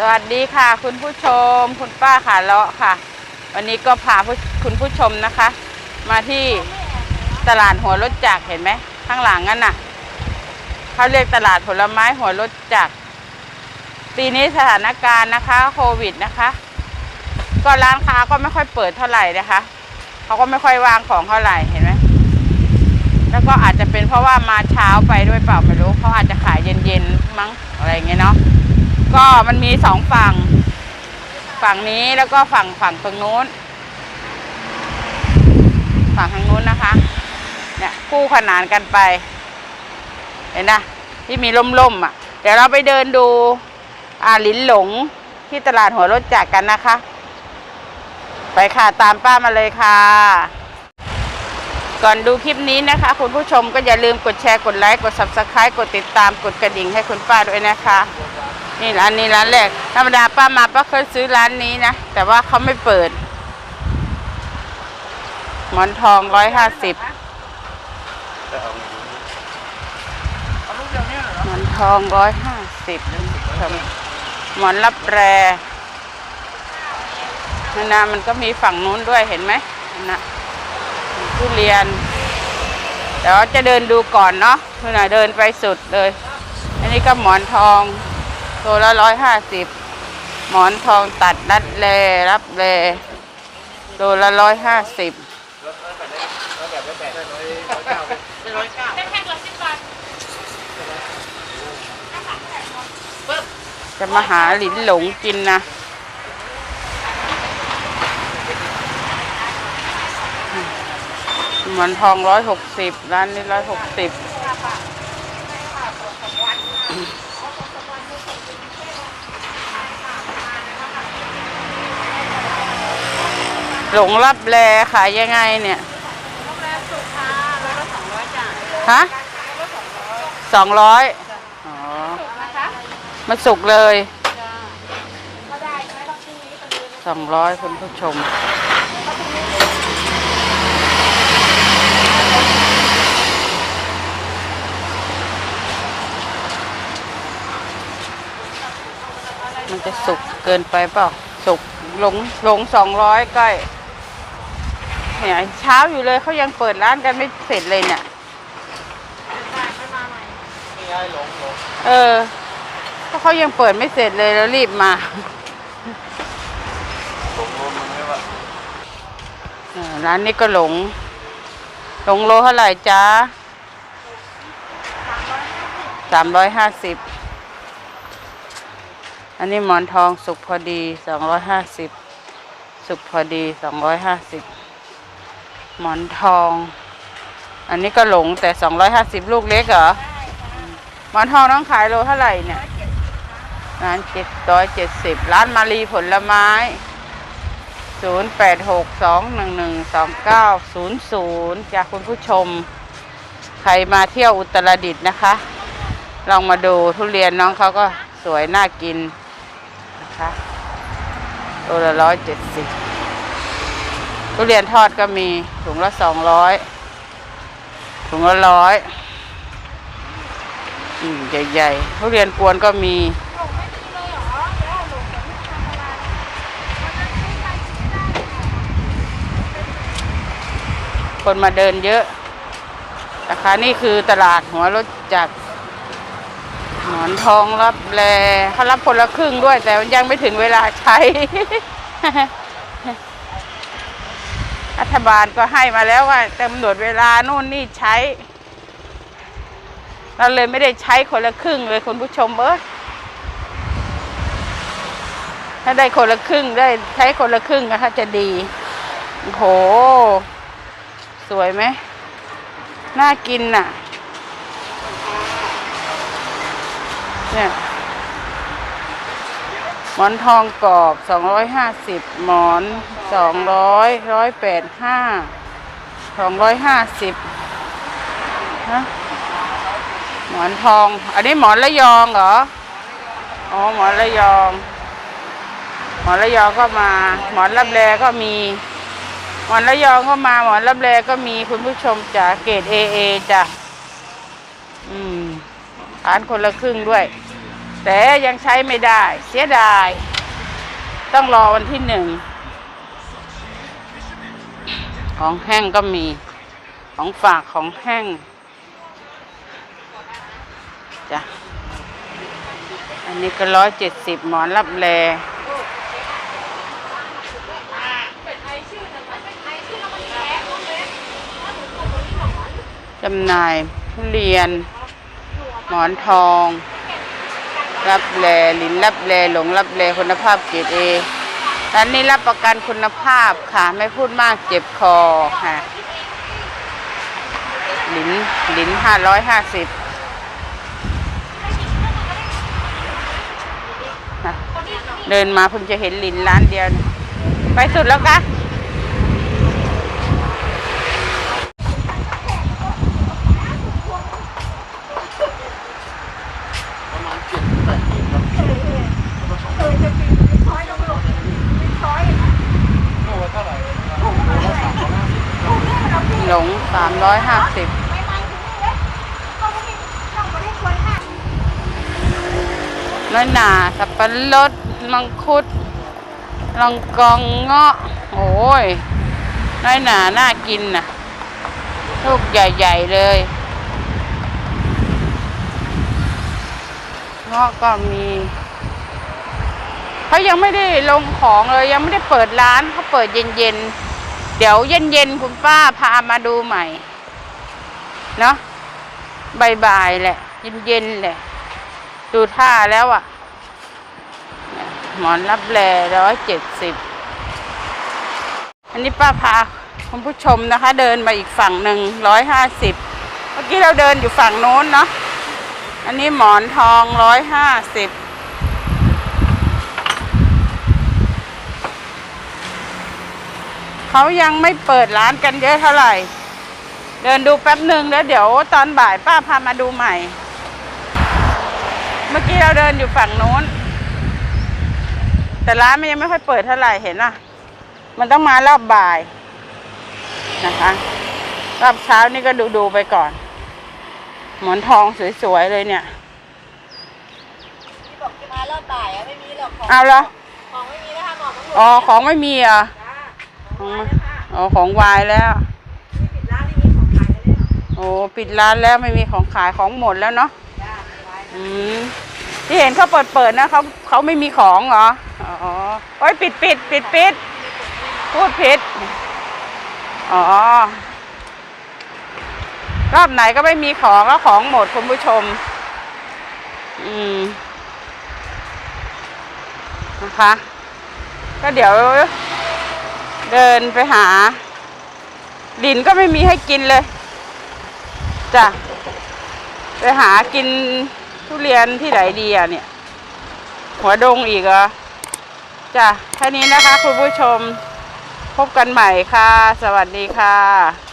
สวัสดีค่ะ คุณผู้ชม คุณป้าขาเลาะค่ะ วันนี้ก็พาคุณผู้ชมนะคะ มาที่ตลาดหัวรถจักรเห็นไหมข้างหลังนั่นน่ะเขาเรียกตลาดผลไม้หัวรถจักรปีนี้สถานการณ์นะคะ โควิดนะคะ ก็ร้านค้าก็ไม่ค่อยเปิดเท่าไหร่นะคะเขาก็ไม่ค่อยวางของเท่าไหร่เห็นไหมแล้วก็อาจจะเป็นเพราะว่ามาเช้าไปด้วยเปล่าไม่รู้เขาอาจจะขายเย็นๆมั้งอะไรเงี้ยเนาะ ก็มันมีสองฝั่ง ฝั่งนี้แล้วก็ฝั่งฝั่งตรงนู้น ฝั่งทางนู้นนะคะ เนี่ยคู่ขนานกันไป เห็นนะที่มีล่มๆอะ เดี๋ยวเราไปเดินดูอ่าลินหลงที่ตลาดหัวรถจักรกันนะคะ ไปค่ะตามป้ามาเลยค่ะ ก่อนดูคลิปนี้นะคะ คุณผู้ชมก็อย่าลืมกดแชร์กดไลค์กด subscribe กดติดตามกดกระดิ่งให้คุณป้าด้วยนะคะ นี่ร้านนี้ร้านแรก ธรรมดาป้ามาป้าเคยซื้อร้านนี้นะ แต่ว่าเขาไม่เปิด หมอนทองร้อยห้าสิบหมอนทองร้อยห้าสิบหมอนรับแรนั่นนะมันก็มีฝั่งนู้นด้วยเห็นไหมนั่นนะทุเรียนเดี๋ยวจะเดินดูก่อนเนาะคือน่ะเดินไปสุดเลย อันนี้ก็หมอนทอง ตัวละร้อยห้าสิบหมอนทองตัดนัดแลรับแลตัวละร้อยห้าสิบจะมาหาหลินหลงกินนะหมอนทองร้อยหกสิบร้านนี้ร้อยหกสิบ หลงรับแลขายยังไงเนี่ยฮะสองร้อยอ๋อมาสุกเลยสองร้อยคุณผู้ชม มันจะสุกเกินไปเปล่าสุกหลงหลงสองร้อยใกล้ เนี่ยเช้าอยู่เลยเขายังเปิดร้านกันไม่เสร็จเลยเนี่ยนี่ไงหลงหลงเออเพราเขายังเปิดไม่เสร็จเลยแล้วรีบมาหลงรวมมันไม่ว่าเออร้านนี้ก็หลง หลงโลเท่าไหร่จ๊ะสามร้อยห้าสิบอันนี้หมอนทองสุกพอดีสองร้อยห้าสิบสุกพอดีสองร้อยห้าสิบ หมอนทอง อันนี้ก็หลงแต่สองร้อยห้าสิบลูกเล็กเหรอหมอนทองต้องขายโลเท่าไหร่เนี่ยร้านเจ็ดร้อยเจ็ดสิบร้านมารีผลไม้ศูนย์แปดหกสองหนึ่งหนึ่งสองเก้าศูนย์ศูนย์จากคุณผู้ชม ใครมาเที่ยวอุตรดิตถ์นะคะ ลองมาดูทุเรียนน้องเขาก็สวยน่ากินนะคะโลละร้อยเจ็ดสิบ ทุเรียนทอดก็มีถุงละสองร้อยถุงละร้อยอืมใหญ่ๆทุเรียนกวนก็มีคนมาเดินเยอะนะคะนี่คือตลาดหัวรถจักรหมอนทองรับแลเขารับคนละครึ่งด้วย แต่ยังไม่ถึงเวลาใช้ รัฐบาลก็ให้มาแล้วว่ากำหนดเวลานู่นนี่ใช้ เราเลยไม่ได้ใช้คนละครึ่งเลยคุณผู้ชมเอ้ยถ้าได้คนละครึ่งได้ใช้คนละครึ่งนะคะจะดีโอ้โห สวยไหมน่ากินน่ะ เนี่ยหมอนทองกรอบสองร้อยห้าสิบหมอน สองร้อยร้อยแปดห้าสองร้อยห้าสิบฮะหมอนทอง อันนี้หมอนระยองเหรอ อ๋อหมอนระยอง หมอนระยองก็มา หมอนรับแลก็มี หมอนระยองก็มา หมอนรับแลก็มีคุณผู้ชมจ้ะเกรดเอเอจ้ะ อืมทานคนละครึ่งด้วย แต่ยังใช้ไม่ได้ เสียดาย ต้องรอวันที่หนึ่ง ของแห้งก็มี ของฝากของแห้งจ้ะ อันนี้ก็ร้อยเจ็ดสิบหมอนรับแลจำหน่ายทุเรียน หมอนทอง รับแลลินรับแลหลงรับแลคุณภาพเกรดเอ ร้านนี้รับประกันคุณภาพค่ะ ไม่พูดมากเจ็บคอค่ะลินลินห้าร้อยห้าสิบเดินมาเพิ่งจะเห็นลินร้านเดียว ไปสุดแล้วค่ะมาณเจ็ดแปดขีดครับโลเท่าไหร่โลละสามร้อยห้าสิบ หลงสาม ร้อยห้าสิบน้อยหนาสับปะรดมังคุดลองกองเงาะ โอ้ย น้อยหนาน่ากินน่ะ ลูกใหญ่ๆเลย เงาะก็มีเขายังไม่ได้ลงของเลย ยังไม่ได้เปิดร้านเขาเปิดเย็นๆ เดี๋ยวเย็นๆ คุณป้าพามาดูใหม่ เนาะบ่ายๆแหละ เย็นๆแหละ ดูท่าแล้วอะ่ะ หมอนรับแลร้อยเจ็ดสิบอันนี้ป้าพาคุณผู้ชมนะคะ เดินมาอีกฝั่งหนึ่งร้อยห้าสิบเมื่อกี้เราเดินอยู่ฝั่งโน้นเนาะอันนี้หมอนทองร้อยห้าสิบเขายังไม่เปิดร้านกันเยอะเท่าไหร่ เดินดูแป๊บหนึ่งแล้วเดี๋ยวตอนบ่ายป้าพามาดูใหม่ เมื่อกี้เราเดินอยู่ฝั่งโน้น แต่ร้านมันยังไม่ค่อยเปิดเท่าไหร่เห็นอะ มันต้องมารอบบ่ายนะคะ รอบเช้านี่ก็ดูดูๆไปก่อน หมอนทองสวยๆเลยเนี่ยที่บอกจะมารอบบ่ายอะไม่มีหรอกของเอาเหรอของไม่มีนะคะหมอตำรวจอ๋อของไม่มีเหรอะจ้าของวายนะคะอ๋อของวายแล้ว โอ้ปิดร้านแล้วไม่มีของขายของหมดแล้วเนาะจ้าไว้อืมที่เห็นเขาเปิดเปิดๆนะเขาเขาไม่มีของเหรออ๋อโอ้ยปิดปิดปิดปิดพูดผิดอ๋อรอบไหนก็ไม่มีของแล้วของหมดคุณผู้ชม อืมนะคะ ก็เดี๋ยว เดินไปหา ดินก็ไม่มีให้กินเลย จ้ะไปหากินทุเรียนที่ไหนดีอะเนี่ย หัวดงอีกเหรอจ้ะแค่นี้นะคะคุณผู้ชมพบกันใหม่ค่ะ สวัสดีค่ะ